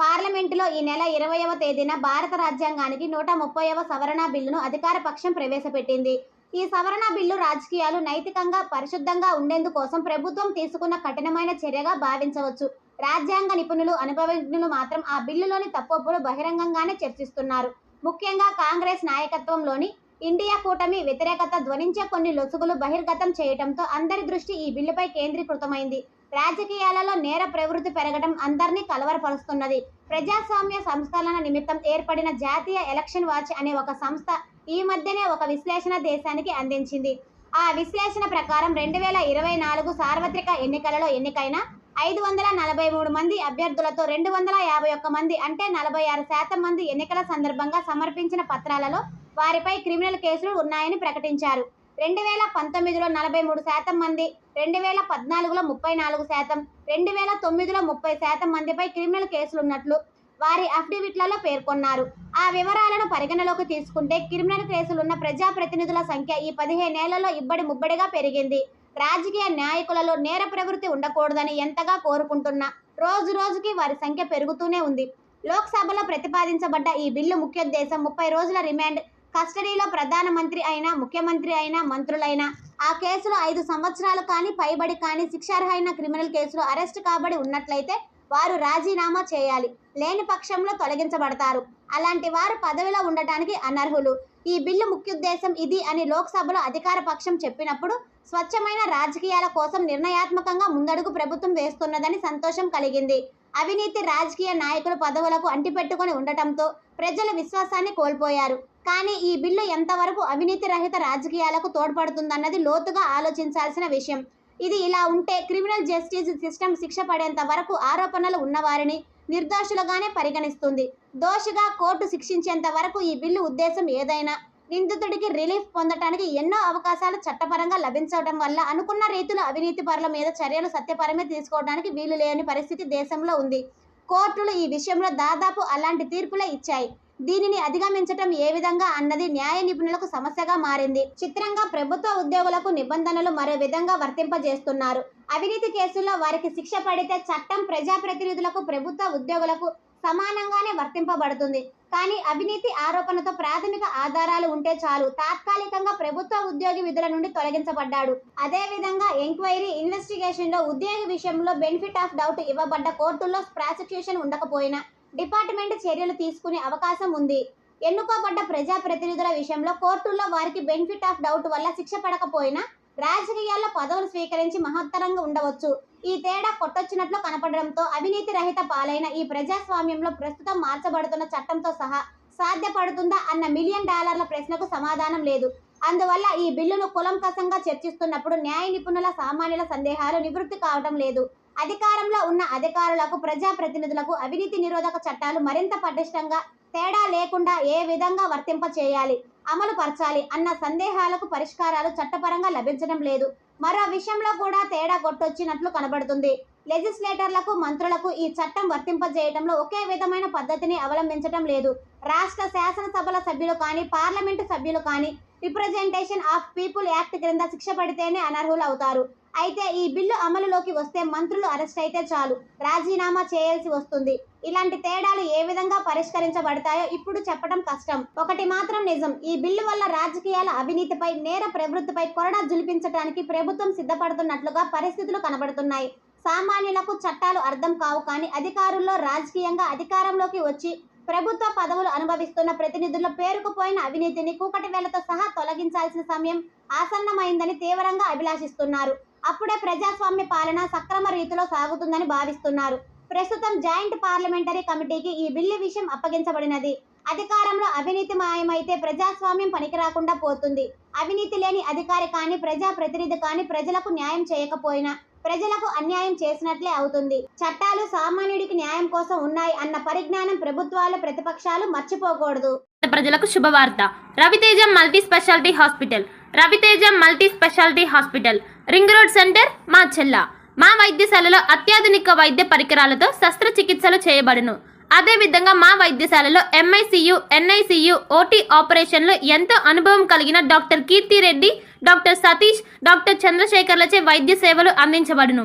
పార్లమెంటులో ఈ నెల ఇరవైవ తేదీన భారత రాజ్యాంగానికి నూట ముప్పైవ సవరణ బిల్లును అధికార పక్షం ప్రవేశపెట్టింది. ఈ సవరణ బిల్లు రాజకీయాలు నైతికంగా పరిశుద్ధంగా ఉండేందుకోసం ప్రభుత్వం తీసుకున్న కఠినమైన చర్యగా భావించవచ్చు. రాజ్యాంగ నిపుణులు అనుభవజ్ఞులు మాత్రం ఆ బిల్లులోని తప్పొప్పులు బహిరంగంగానే చర్చిస్తున్నారు. ముఖ్యంగా కాంగ్రెస్ నాయకత్వంలోని ఇండియా కూటమి వ్యతిరేకత ధ్వనించే కొన్ని లొసుగులు బహిర్గతం చేయటంతో అందరి దృష్టి ఈ బిల్లుపై కేంద్రీకృతమైంది. రాజకీయాలలో నేర ప్రవృత్తి పెరగడం అందరినీ కలవరపరుస్తున్నది. ప్రజాస్వామ్య సంస్థలన నిమిత్తం ఏర్పడిన జాతీయ ఎలక్షన్ వాచ్ అనే ఒక సంస్థ ఈ మధ్యనే ఒక విశ్లేషణ దేశానికి అందించింది. ఆ విశ్లేషణ ప్రకారం రెండు వేల ఇరవై నాలుగు సార్వత్రిక ఎన్నికలలో ఎన్నికైన ఐదు వందల నలభై మూడు మంది అభ్యర్థులతో రెండు వందల యాభై ఒక్క మంది అంటే నలభై ఆరు శాతం మంది ఎన్నికల సందర్భంగా సమర్పించిన పత్రాలలో వారిపై క్రిమినల్ కేసులు ఉన్నాయని ప్రకటించారు. రెండు వేల పంతొమ్మిదిలో నలభై మూడు శాతం మంది రెండు వేల పద్నాలుగులో ముప్పై నాలుగు శాతం రెండు వేల తొమ్మిదిలో ముప్పై శాతం మందిపై క్రిమినల్ కేసులు ఉన్నట్లు వారి అఫిడవిట్లలో పేర్కొన్నారు. ఆ వివరాలను పరిగణలోకి తీసుకుంటే క్రిమినల్ కేసులున్న ప్రజాప్రతినిధుల సంఖ్య ఈ పదిహేనేళ్ళలో ఇబ్బడి ముబ్బడిగా పెరిగింది. రాజకీయ నాయకులలో నేర ప్రవృత్తి ఉండకూడదని ఎంతగా కోరుకుంటున్నా రోజు రోజుకి వారి సంఖ్య పెరుగుతూనే ఉంది. లోక్సభలో ప్రతిపాదించబడ్డ ఈ బిల్లు ముఖ్యోద్దేశం ముప్పై రోజుల రిమాండ్. కస్టడీలో ప్రధానమంత్రి అయినా ముఖ్యమంత్రి అయినా మంత్రులైనా ఆ కేసులో ఐదు సంవత్సరాలు కానీ పైబడి కానీ శిక్షార్హైన క్రిమినల్ కేసులో అరెస్ట్ కాబడి ఉన్నట్లయితే వారు రాజీనామా చేయాలి. లేని పక్షంలో తొలగించబడతారు. అలాంటి వారు పదవిలో ఉండటానికి అనర్హులు. ఈ బిల్లు ముఖ్యోద్దేశం ఇది అని లోక్సభలో అధికార పక్షం చెప్పినప్పుడు స్వచ్ఛమైన రాజకీయాల కోసం నిర్ణయాత్మకంగా ముందడుగు ప్రభుత్వం వేస్తున్నదని సంతోషం కలిగింది. అవినీతి రాజకీయ నాయకులు పదవులకు అంటిపెట్టుకొని ఉండటంతో ప్రజల విశ్వాసాన్ని కోల్పోయారు. కానీ ఈ బిల్లు ఎంతవరకు అవినీతి రహిత రాజకీయాలకు తోడ్పడుతుందన్నది లోతుగా ఆలోచించాల్సిన విషయం. ఇది ఇలా ఉంటే క్రిమినల్ జస్టిస్ సిస్టమ్ శిక్ష పడేంత వరకు ఆరోపణలు ఉన్నవారిని నిర్దోషులుగానే పరిగణిస్తుంది. దోషిగా కోర్టు శిక్షించేంత వరకు ఈ బిల్లు ఉద్దేశం ఏదైనా? నిందితుడికి రిలీఫ్ పొందటానికి ఎన్నో అవకాశాలు చట్టపరంగా లభించడం వల్ల అనుకున్న రీతిలో అవినీతి పరుల మీద చర్యలు సత్యపరమే తీసుకోవడానికి వీలు లేని పరిస్థితి దేశంలో ఉంది. కోర్టులు ఈ విషయంలో దాదాపు అలాంటి తీర్పులే ఇచ్చాయి. దీనిని అధిగమించటం ఏ విధంగా అన్నది న్యాయ నిపుణులకు సమస్యగా మారింది. చిత్రంగా ప్రభుత్వ ఉద్యోగులకు నిబంధనలు మరో విధంగా వర్తింపజేస్తున్నారు. అవినీతి కేసుల్లో వారికి శిక్ష పడితే చట్టం ప్రజాప్రతినిధులకు ప్రభుత్వ ఉద్యోగులకు సమానంగానే వర్తింపబడుతుంది. కానీ అవినీతి ఆరోపణతో ప్రాథమిక ఆధారాలు ఉంటే చాలు. తాత్కాలికంగా ప్రభుత్వ ఉద్యోగి విధుల నుండి తొలగించబడ్డాడు. అదేవిధంగా ఎంక్వైరీ ఇన్వెస్టిగేషన్లో ఉద్యోగి విషయంలో బెనిఫిట్ ఆఫ్ డౌట్ ఇవ్వబడ్డ కోర్టుల్లో ప్రాసిక్యూషన్ ఉండకపోయినా డిపార్ట్మెంట్ చర్యలు తీసుకునే అవకాశం ఉంది. ఎన్నుకోబడ్డ ప్రజాప్రతినిధుల విషయంలో కోర్టుల్లో వారికి బెనిఫిట్ ఆఫ్ డౌట్ వల్ల శిక్ష పడకపోయినా రాజకీయాల్లో పదవులు స్వీకరించి మహత్తరంగా ఉండవచ్చు. ఈ తేడా కొట్టొచ్చినట్లు కనపడడంతో అవినీతి రహిత పాలైన ఈ ప్రజాస్వామ్యంలో ప్రస్తుతం మార్చబడుతున్న చట్టంతో సహా సాధ్యపడుతుందా అన్న మిలియన్ డాలర్ల ప్రశ్నకు సమాధానం లేదు. అందువల్ల ఈ బిల్లును కులంకసంగా చర్చిస్తున్నప్పుడు న్యాయ నిపుణుల సామాన్యుల సందేహాలు నివృత్తి కావడం లేదు. అధికారంలో ఉన్న అధికారులకు ప్రజాప్రతినిధులకు అవినీతి నిరోధక చట్టాలు మరింత పటిష్టంగా తేడా లేకుండా ఏ విధంగా వర్తింప చేయాలి అమలు పరచాలి అన్న సందేహాలకు పరిష్కారాలు చట్టపరంగా లభించడం లేదు. మరో విషయంలో కూడా తేడా కొట్టొచ్చినట్లు కనబడుతుంది. లెజిస్లేటర్లకు మంత్రులకు ఈ చట్టం వర్తింపజేయడంలో ఒకే విధమైన పద్ధతిని అవలంబించడం లేదు. రాష్ట్ర శాసనసభల సభ్యులు కానీ పార్లమెంటు సభ్యులు కానీ రిప్రజెంటేషన్ ఆఫ్ పీపుల్ యాక్ట్ క్రింద శిక్ష పడితేనే అనర్హులు అవుతారు అయితే ఈ బిల్లు అమలులోకి వస్తే మంత్రులు అరెస్ట్ అయితే చాలు. రాజీనామా చేయాల్సి వస్తుంది. ఇలాంటి తేడాలు ఏ విధంగా పరిష్కరించబడతాయో ఇప్పుడు చెప్పడం కష్టం. ఒకటి మాత్రం నిజం. ఈ బిల్లు వల్ల రాజకీయాల అవినీతిపై నేర ప్రవృత్తిపై కొరడా జులిపించడానికి ప్రభుత్వం సిద్ధపడుతున్నట్లుగా పరిస్థితులు కనబడుతున్నాయి. సామాన్యులకు చట్టాలు అర్థం కావు కానీ అధికారుల్లో రాజకీయంగా అధికారంలోకి వచ్చి ప్రభుత్వ పదవులు అనుభవిస్తున్న ప్రతినిధుల పేరుకుపోయిన అవినీతిని కూకటి వేలతో సహా తొలగించాల్సిన సమయం ఆసన్నమైందని తీవ్రంగా అభిలాషిస్తున్నారు. అప్పుడే ప్రజాస్వామ్య పాలన సక్రమ రీతిలో సాగుతుందని భావిస్తున్నారు. ప్రస్తుతం జాయింట్ పార్లమెంటరీ కమిటీకి ఈ బిల్లు విషయం అప్పగించబడినది. అధికారంలో అవినీతి మాయమైతే ప్రజాస్వామ్యం పనికిరాకుండా పోతుంది. అవినీతి లేని అధికారి కానీ ప్రజాప్రతినిధి కానీ ప్రజలకు న్యాయం చేయకపోయినా ప్రజలకు అన్యాయం చేసినట్లే అవుతుంది. చట్టాలు సామాన్యుడికి న్యాయం కోసం ఉన్నాయి అన్న పరిజ్ఞానం ప్రభుత్వాలు ప్రతిపక్షాలు మర్చిపోకూడదు. ప్రజలకు శుభవార్త. Raviteja multi speciality hospital. Raviteja multi speciality hospital. Ring road centre మా చెల్ల మా వైద్యశాలలో అత్యాధునిక వైద్య పరికరాలతో శస్త్రచికిత్సలు చేయబడును. అదేవిధంగా మా వైద్యశాలలో ఎంఐసియు ఎన్ఐసియు ఓటీ ఆపరేషన్లో ఎంతో అనుభవం కలిగిన doctor Keerthi Reddy doctor Satish doctor చంద్రశేఖర్లచే వైద్య సేవలు అందించబడును.